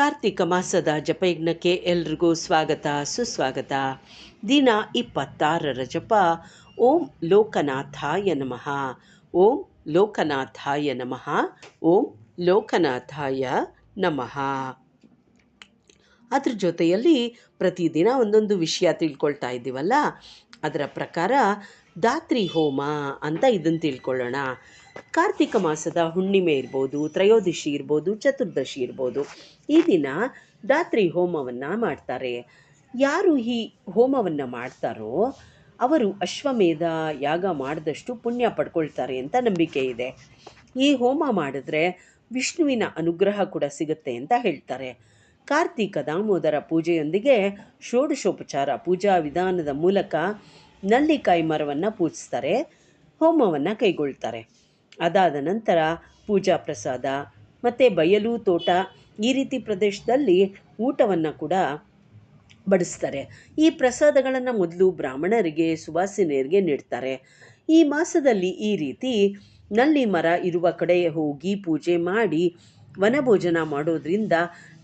ಕಾರ್ತಿಕ ಮಾಸದ ಜಪಯಜ್ಞಕ್ಕೆ ಎಲ್ರಿಗೂ ಸ್ವಾಗತ, ಸುಸ್ವಾಗತ. ದಿನ ಇಪ್ಪತ್ತಾರರ ಜಪ. ಓಂ ಲೋಕನಾಥಾಯ ನಮಃ. ಓಂ ಲೋಕನಾಥಾಯ ನಮಃ. ಓಂ ಲೋಕನಾಥಾಯ ನಮಃ. ಅದ್ರ ಜೊತೆಯಲ್ಲಿ ಪ್ರತಿದಿನ ಒಂದೊಂದು ವಿಷಯ ತಿಳ್ಕೊಳ್ತಾ ಇದ್ದೀವಲ್ಲ? ಅದರ ಪ್ರಕಾರ ದಾತ್ರಿ ಹೋಮ ಅಂತ ಇದನ್ನು ತಿಳ್ಕೊಳ್ಳೋಣ. ಕಾರ್ತಿಕ ಮಾಸದ ಹುಣ್ಣಿಮೆ ಇರ್ಬೋದು, ತ್ರಯೋದಶಿ ಇರ್ಬೋದು, ಚತುರ್ದಶಿ ಇರ್ಬೋದು, ಈ ದಿನ ದಾತ್ರಿ ಹೋಮವನ್ನು ಮಾಡ್ತಾರೆ. ಯಾರು ಈ ಹೋಮವನ್ನು ಮಾಡ್ತಾರೋ ಅವರು ಅಶ್ವಮೇಧ ಯಾಗ ಮಾಡಿದಷ್ಟು ಪುಣ್ಯ ಪಡ್ಕೊಳ್ತಾರೆ ಅಂತ ನಂಬಿಕೆ ಇದೆ. ಈ ಹೋಮ ಮಾಡಿದ್ರೆ ವಿಷ್ಣುವಿನ ಅನುಗ್ರಹ ಕೂಡ ಸಿಗುತ್ತೆ ಅಂತ ಹೇಳ್ತಾರೆ. ಕಾರ್ತಿಕ ದಾಮೋದರ ಪೂಜೆಯೊಂದಿಗೆ ಷೋಡಶೋಪಚಾರ, ಪೂಜಾ ವಿಧಾನದ ಮೂಲಕ ನಲ್ಲಿಕಾಯಿ ಮರವನ್ನು ಪೂಜಿಸ್ತಾರೆ, ಹೋಮವನ್ನು ಕೈಗೊಳ್ತಾರೆ. ಅದಾದ ನಂತರ ಪೂಜಾ ಪ್ರಸಾದ, ಮತ್ತು ಬಯಲು ತೋಟ ಈ ರೀತಿ ಪ್ರದೇಶದಲ್ಲಿ ಊಟವನ್ನು ಕೂಡ ಬಡಿಸ್ತಾರೆ. ಈ ಪ್ರಸಾದಗಳನ್ನು ಮೊದಲು ಬ್ರಾಹ್ಮಣರಿಗೆ, ಸುವಾಸಿನಿಯರಿಗೆ ನೀಡ್ತಾರೆ. ಈ ಮಾಸದಲ್ಲಿ ಈ ರೀತಿ ನಲ್ಲಿ ಮರ ಇರುವ ಕಡೆ ಹೋಗಿ ಪೂಜೆ ಮಾಡಿ ವನಭೋಜನ ಮಾಡೋದ್ರಿಂದ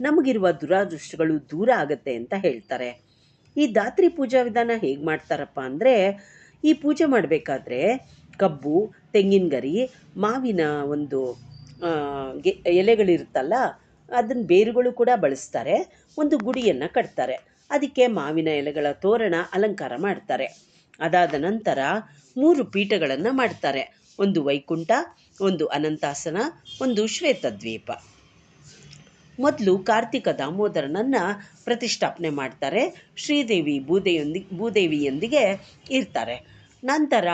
ನಮಗಿರುವ ದುರಾದೃಷ್ಟಗಳು ದೂರ ಆಗುತ್ತೆ ಅಂತ ಹೇಳ್ತಾರೆ. ಈ ದಾತ್ರಿ ಪೂಜಾ ವಿಧಾನ ಹೇಗೆ ಮಾಡ್ತಾರಪ್ಪ ಅಂದರೆ, ಈ ಪೂಜೆ ಮಾಡಬೇಕಾದ್ರೆ ಕಬ್ಬು ತೆಂಗಿನ ಗರಿ ಮಾವಿನ ಒಂದು ಎಲೆಗಳಿರುತ್ತಲ್ಲ ಅದನ್ನ ಬೇರುಗಳು ಕೂಡ ಬಳಸ್ತಾರೆ. ಒಂದು ಗುಡಿಯನ್ನು ಕಟ್ತಾರೆ. ಅದಕ್ಕೆ ಮಾವಿನ ಎಲೆಗಳ ತೋರಣ ಅಲಂಕಾರ ಮಾಡ್ತಾರೆ. ಅದಾದ ನಂತರ ಮೂರು ಪೀಠಗಳನ್ನು ಮಾಡ್ತಾರೆ. ಒಂದು ವೈಕುಂಠ, ಒಂದು ಅನಂತಾಸನ, ಒಂದು ಶ್ವೇತದ್ವೀಪ. ಮೊದಲು ಕಾರ್ತಿಕ ದಾಮೋದರನನ್ನು ಪ್ರತಿಷ್ಠಾಪನೆ ಮಾಡ್ತಾರೆ. ಶ್ರೀದೇವಿ ಭೂದೇವಿಯೊಂದಿಗೆ ಭೂದೇವಿಯೊಂದಿಗೆ ಇರ್ತಾರೆ. ನಂತರ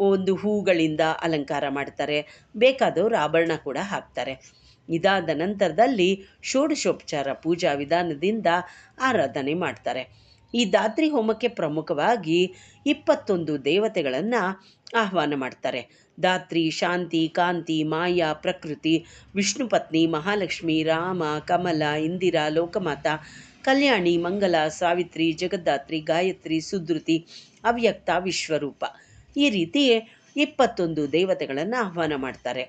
ಒಂದು ಹೂಗಳಿಂದ ಅಲಂಕಾರ ಮಾಡ್ತಾರೆ. ಬೇಕಾದವರು ಆಭರಣ ಕೂಡ ಹಾಕ್ತಾರೆ. ಇದಾದ ನಂತರದಲ್ಲಿ ಷೋಡಶೋಪಚಾರ ಪೂಜಾ ವಿಧಾನದಿಂದ ಆರಾಧನೆ ಮಾಡ್ತಾರೆ. ಈ ದಾತ್ರಿ ಹೋಮಕ್ಕೆ ಪ್ರಮುಖವಾಗಿ ಇಪ್ಪತ್ತೊಂದು ದೇವತೆಗಳನ್ನು ಆಹ್ವಾನ ಮಾಡ್ತಾರೆ. ದಾತ್ರಿ ಶಾಂತಿ, ಕಾಂತಿ, ಮಾಯಾ, ಪ್ರಕೃತಿ, ವಿಷ್ಣು ಪತ್ನಿ, ಮಹಾಲಕ್ಷ್ಮಿ, ರಾಮ, ಕಮಲ, ಇಂದಿರಾ, ಲೋಕಮಾತ, ಕಲ್ಯಾಣಿ, ಮಂಗಲ, ಸಾವಿತ್ರಿ ಜಗದ್ದಾತ್ರಿ ಗಾಯತ್ರಿ, ಸುಧೃತಿ, ಅವ್ಯಕ್ತ, ವಿಶ್ವರೂಪ. ಈ ರೀತಿ ಇಪ್ಪತ್ತೊಂದು ದೇವತೆಗಳನ್ನು ಆಹ್ವಾನ ಮಾಡ್ತಾರೆ.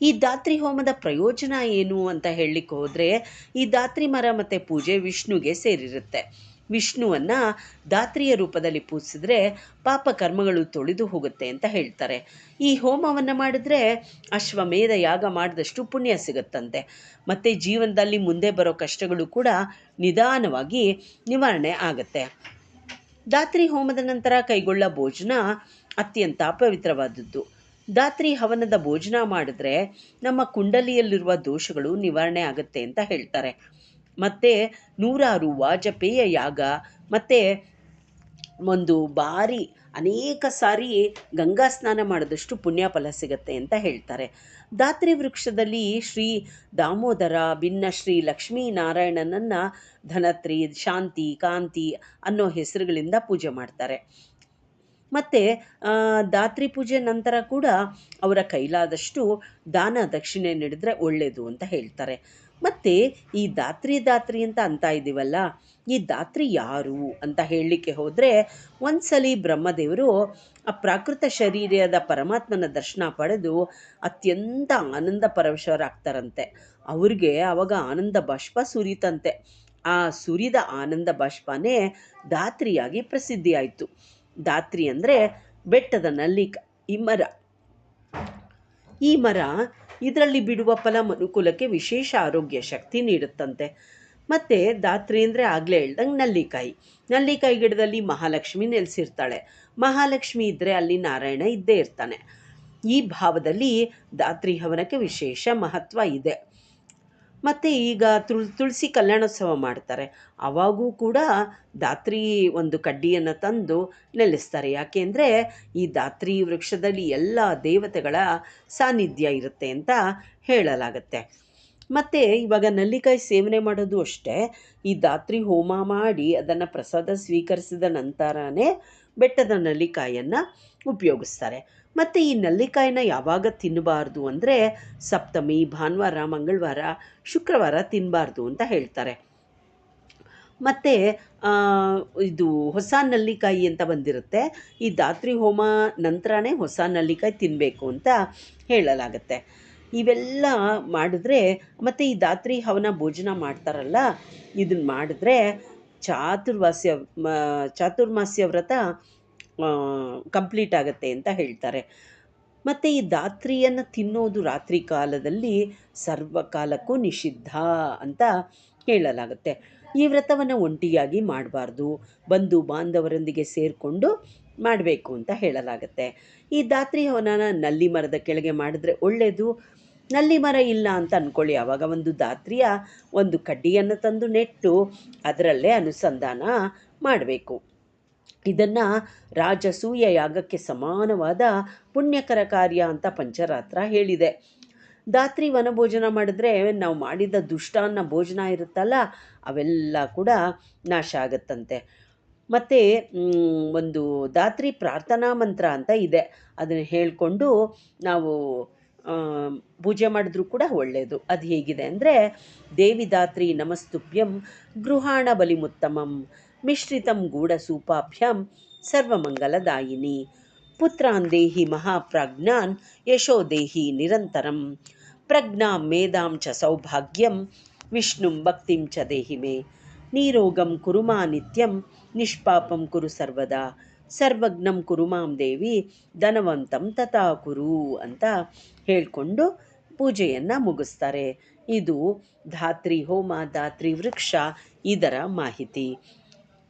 ಈ ದಾತ್ರಿ ಹೋಮದ ಪ್ರಯೋಜನ ಏನು ಅಂತ ಹೇಳಲಿಕ್ಕೆ ಹೋದರೆ, ಈ ದಾತ್ರಿ ಮರ ಮತ್ತು ಪೂಜೆ ವಿಷ್ಣುಗೆ ಸೇರಿರುತ್ತೆ. ವಿಷ್ಣುವನ್ನು ದಾತ್ರಿಯ ರೂಪದಲ್ಲಿ ಪೂಜಿಸಿದ್ರೆ ಪಾಪ ಕರ್ಮಗಳು ತೊಳೆದು ಹೋಗುತ್ತೆ ಅಂತ ಹೇಳ್ತಾರೆ. ಈ ಹೋಮವನ್ನು ಮಾಡಿದ್ರೆ ಅಶ್ವಮೇಧ ಯಾಗ ಮಾಡಿದಷ್ಟು ಪುಣ್ಯ ಸಿಗುತ್ತಂತೆ. ಮತ್ತು ಜೀವನದಲ್ಲಿ ಮುಂದೆ ಬರೋ ಕಷ್ಟಗಳು ಕೂಡ ನಿಧಾನವಾಗಿ ನಿವಾರಣೆ ಆಗುತ್ತೆ. ದಾತ್ರಿ ಹೋಮದ ನಂತರ ಕೈಗೊಳ್ಳ ಭೋಜನ ಅತ್ಯಂತ ಪವಿತ್ರವಾದದ್ದು. ದಾತ್ರಿ ಹವನದ ಭೋಜನ ಮಾಡಿದ್ರೆ ನಮ್ಮ ಕುಂಡಲಿಯಲ್ಲಿರುವ ದೋಷಗಳು ನಿವಾರಣೆ ಆಗುತ್ತೆ ಅಂತ ಹೇಳ್ತಾರೆ. ಮತ್ತು ನೂರಾರು ವಾಜಪೇಯ ಯಾಗ, ಮತ್ತು ಒಂದು ಬಾರಿ ಅನೇಕ ಸಾರಿ ಗಂಗಾ ಸ್ನಾನ ಮಾಡಿದಷ್ಟು ಪುಣ್ಯ ಫಲ ಸಿಗತ್ತೆ ಅಂತ ಹೇಳ್ತಾರೆ. ದಾತ್ರಿ ವೃಕ್ಷದಲ್ಲಿ ಶ್ರೀ ದಾಮೋದರ, ಭಿನ್ನ ಶ್ರೀ ಲಕ್ಷ್ಮೀನಾರಾಯಣನನ್ನು ಧನತ್ರಿ, ಶಾಂತಿ, ಕಾಂತಿ ಅನ್ನೋ ಹೆಸರುಗಳಿಂದ ಪೂಜೆ ಮಾಡ್ತಾರೆ. ಮತ್ತು ದಾತ್ರಿ ಪೂಜೆ ನಂತರ ಕೂಡ ಅವರ ಕೈಲಾದಷ್ಟು ದಾನ ದಕ್ಷಿಣೆ ನೀಡಿದ್ರೆ ಒಳ್ಳೆಯದು ಅಂತ ಹೇಳ್ತಾರೆ. ಮತ್ತು ಈ ದಾತ್ರಿ ದಾತ್ರಿ ಅಂತ ಅಂತ ಇದ್ದೀವಲ್ಲ, ಈ ದಾತ್ರಿ ಯಾರು ಅಂತ ಹೇಳಲಿಕ್ಕೆ ಹೋದರೆ ಒಂದ್ಸಲಿ ಬ್ರಹ್ಮದೇವರು ಆ ಪ್ರಾಕೃತ ಶರೀರದ ಪರಮಾತ್ಮನ ದರ್ಶನ ಪಡೆದು ಅತ್ಯಂತ ಆನಂದ ಪರವಶರಾಗ್ತಾರಂತೆ. ಅವ್ರಿಗೆ ಆವಾಗ ಆನಂದ ಬಾಷ್ಪ ಸುರಿತಂತೆ. ಆ ಸುರಿದ ಆನಂದ ಬಾಷ್ಪನೇ ದಾತ್ರಿಯಾಗಿ ಪ್ರಸಿದ್ಧಿಯಾಯಿತು ದಾತ್ರಿ ಅಂದರೆ ಬೆಟ್ಟದ ನಲ್ಲಿಕ, ಈ ಮರ. ಈ ಮರ ಇದರಲ್ಲಿ ಬಿಡುವ ಫಲ ಮನುಕುಲಕ್ಕೆ ವಿಶೇಷ ಆರೋಗ್ಯ ಶಕ್ತಿ ನೀಡುತ್ತಂತೆ. ಮತ್ತು ದಾತ್ರಿ ಅಂದರೆ ಆಗಲೇ ಹೇಳ್ದಂಗೆ ನಲ್ಲಿಕಾಯಿ. ನಲ್ಲಿಕಾಯಿ ಗಿಡದಲ್ಲಿ ಮಹಾಲಕ್ಷ್ಮಿ ನೆಲೆಸಿರ್ತಾಳೆ. ಮಹಾಲಕ್ಷ್ಮಿ ಇದ್ದರೆ ಅಲ್ಲಿ ನಾರಾಯಣ ಇದ್ದೇ ಇರ್ತಾನೆ. ಈ ಭಾವದಲ್ಲಿ ದಾತ್ರಿ ಹವನಕ್ಕೆ ವಿಶೇಷ ಮಹತ್ವ ಇದೆ. ಮತ್ತು ಈಗ ತುಳ್, ತುಳಸಿ ಕಲ್ಯಾಣೋತ್ಸವ ಮಾಡ್ತಾರೆ. ಅವಾಗೂ ಕೂಡ ದಾತ್ರಿ ಒಂದು ಕಡ್ಡಿಯನ್ನು ತಂದು ನೆಲೆಸ್ತಾರೆ. ಯಾಕೆಂದರೆ ಈ ದಾತ್ರಿ ವೃಕ್ಷದಲ್ಲಿ ಎಲ್ಲ ದೇವತೆಗಳ ಸಾನ್ನಿಧ್ಯ ಇರುತ್ತೆ ಅಂತ ಹೇಳಲಾಗುತ್ತೆ. ಮತ್ತು ಇವಾಗ ನಲ್ಲಿಕಾಯಿ ಸೇವನೆ ಮಾಡೋದು ಅಷ್ಟೇ. ಈ ದಾತ್ರಿ ಹೋಮ ಮಾಡಿ ಅದನ್ನು ಪ್ರಸಾದ ಸ್ವೀಕರಿಸಿದ ನಂತರನೇ ಬೆಟ್ಟದ ನಲ್ಲಿಕಾಯನ್ನು ಉಪಯೋಗಿಸ್ತಾರೆ. ಮತ್ತು ಈ ನಲ್ಲಿಕಾಯಿನ ಯಾವಾಗ ತಿನ್ನಬಾರ್ದು ಅಂದರೆ ಸಪ್ತಮಿ, ಭಾನುವಾರ, ಮಂಗಳವಾರ, ಶುಕ್ರವಾರ ತಿನ್ನಬಾರ್ದು ಅಂತ ಹೇಳ್ತಾರೆ. ಮತ್ತು ಇದು ಹೊಸ ನಲ್ಲಿಕಾಯಿ ಅಂತ ಬಂದಿರುತ್ತೆ. ಈ ದಾತ್ರಿ ಹೋಮ ನಂತರನೇ ಹೊಸ ನಲ್ಲಿಕಾಯಿ ತಿನ್ನಬೇಕು ಅಂತ ಹೇಳಲಾಗತ್ತೆ. ಇವೆಲ್ಲ ಮಾಡಿದ್ರೆ, ಮತ್ತು ಈ ದಾತ್ರಿ ಹವನ ಭೋಜನ ಮಾಡ್ತಾರಲ್ಲ ಇದನ್ನ ಮಾಡಿದ್ರೆ ಚಾತುರ್ವಾಸ್ಯ ಚಾತುರ್ಮಾಸ್ಯ ವ್ರತ ಕಂಪ್ಲೀಟ್ ಆಗುತ್ತೆ ಅಂತ ಹೇಳ್ತಾರೆ. ಮತ್ತು ಈ ಧಾತ್ರಿಯನ್ನು ತಿನ್ನೋದು ರಾತ್ರಿ ಕಾಲದಲ್ಲಿ ಸರ್ವಕಾಲಕ್ಕೂ ನಿಷಿದ್ಧ ಅಂತ ಹೇಳಲಾಗುತ್ತೆ. ಈ ವ್ರತವನ್ನು ಒಂಟಿಯಾಗಿ ಮಾಡಬಾರ್ದು, ಬಂಧು ಬಾಂಧವರೊಂದಿಗೆ ಸೇರಿಕೊಂಡು ಮಾಡಬೇಕು ಅಂತ ಹೇಳಲಾಗುತ್ತೆ. ಈ ಧಾತ್ರಿ ಹವನನ ನಲ್ಲಿ ಮರದ ಕೆಳಗೆ ಮಾಡಿದ್ರೆ ಒಳ್ಳೆಯದು ನಲ್ಲಿ ಮರ ಇಲ್ಲ ಅಂತ ಅಂದ್ಕೊಳ್ಳಿ ಆವಾಗ ಒಂದು ದಾತ್ರಿಯ ಒಂದು ಕಡ್ಡಿಯನ್ನು ತಂದು ನೆಟ್ಟು, ಅದರಲ್ಲೇ ಅನುಸಂಧಾನ ಮಾಡಬೇಕು. ಇದನ್ನು ರಾಜಸೂಯ ಯಾಗಕ್ಕೆ ಸಮಾನವಾದ ಪುಣ್ಯಕರ ಕಾರ್ಯ ಅಂತ ಪಂಚರಾತ್ರ ಹೇಳಿದೆ. ದಾತ್ರಿ ವನಭೋಜನ ಮಾಡಿದ್ರೆ ನಾವು ಮಾಡಿದ ದುಷ್ಟಾನ್ನ ಭೋಜನ ಇರುತ್ತಲ್ಲ, ಅವೆಲ್ಲ ಕೂಡ ನಾಶ ಆಗುತ್ತಂತೆ. ಮತ್ತು ಒಂದು ದಾತ್ರಿ ಪ್ರಾರ್ಥನಾ ಮಂತ್ರ ಅಂತ ಇದೆ. ಅದನ್ನು ಹೇಳಿಕೊಂಡು ನಾವು ಪೂಜೆ ಮಾಡಿದ್ರೂ ಕೂಡ ಒಳ್ಳೆಯದು ಅದು ಹೇಗಿದೆ ಅಂದರೆ, ದೇವಿ ದಾತ್ರಿ ನಮಸ್ತುಭ್ಯಂ ಗೃಹಾಣ ಬಲಿಮುತ್ತಮಂ ಮಿಶ್ರಿತಂ ಗೂಢಸೂಪಾಭ್ಯಾಂ ಸರ್ವಮಂಗಲದಾಯಿನಿ. ಪುತ್ರಾನ್ ದೇಹಿ ಮಹಾಪ್ರಾಜ್ಞಾನ್ ಯಶೋ ದೇಹಿ ನಿರಂತರಂ. ಪ್ರಜ್ಞಾಂ ಮೇಧಾಂ ಚ ಸೌಭಾಗ್ಯಂ. ವಿಷ್ಣುಂ ಭಕ್ತಿಂ ಚ ದೇಹಿ ಮೇ. ನೀರೋಗಂ ಕುರುಮಾ ನಿತ್ಯಂ. ನಿಷ್ಪಾಪಂ ಕುರು ಸರ್ವದಾ. ಸರ್ವಜ್ಞಂ ಕುರುಮಾಂ ದೇವಿ. ಧನವಂತಂ ತಥಾ ಕುರು ಅಂತ ಹೇಳಿಕೊಂಡು ಪೂಜೆಯನ್ನು ಮುಗಿಸ್ತಾರೆ. ಇದು ಧಾತ್ರಿ ಹೋಮ, ಧಾತ್ರಿ ವೃಕ್ಷ ಇದರ ಮಾಹಿತಿ.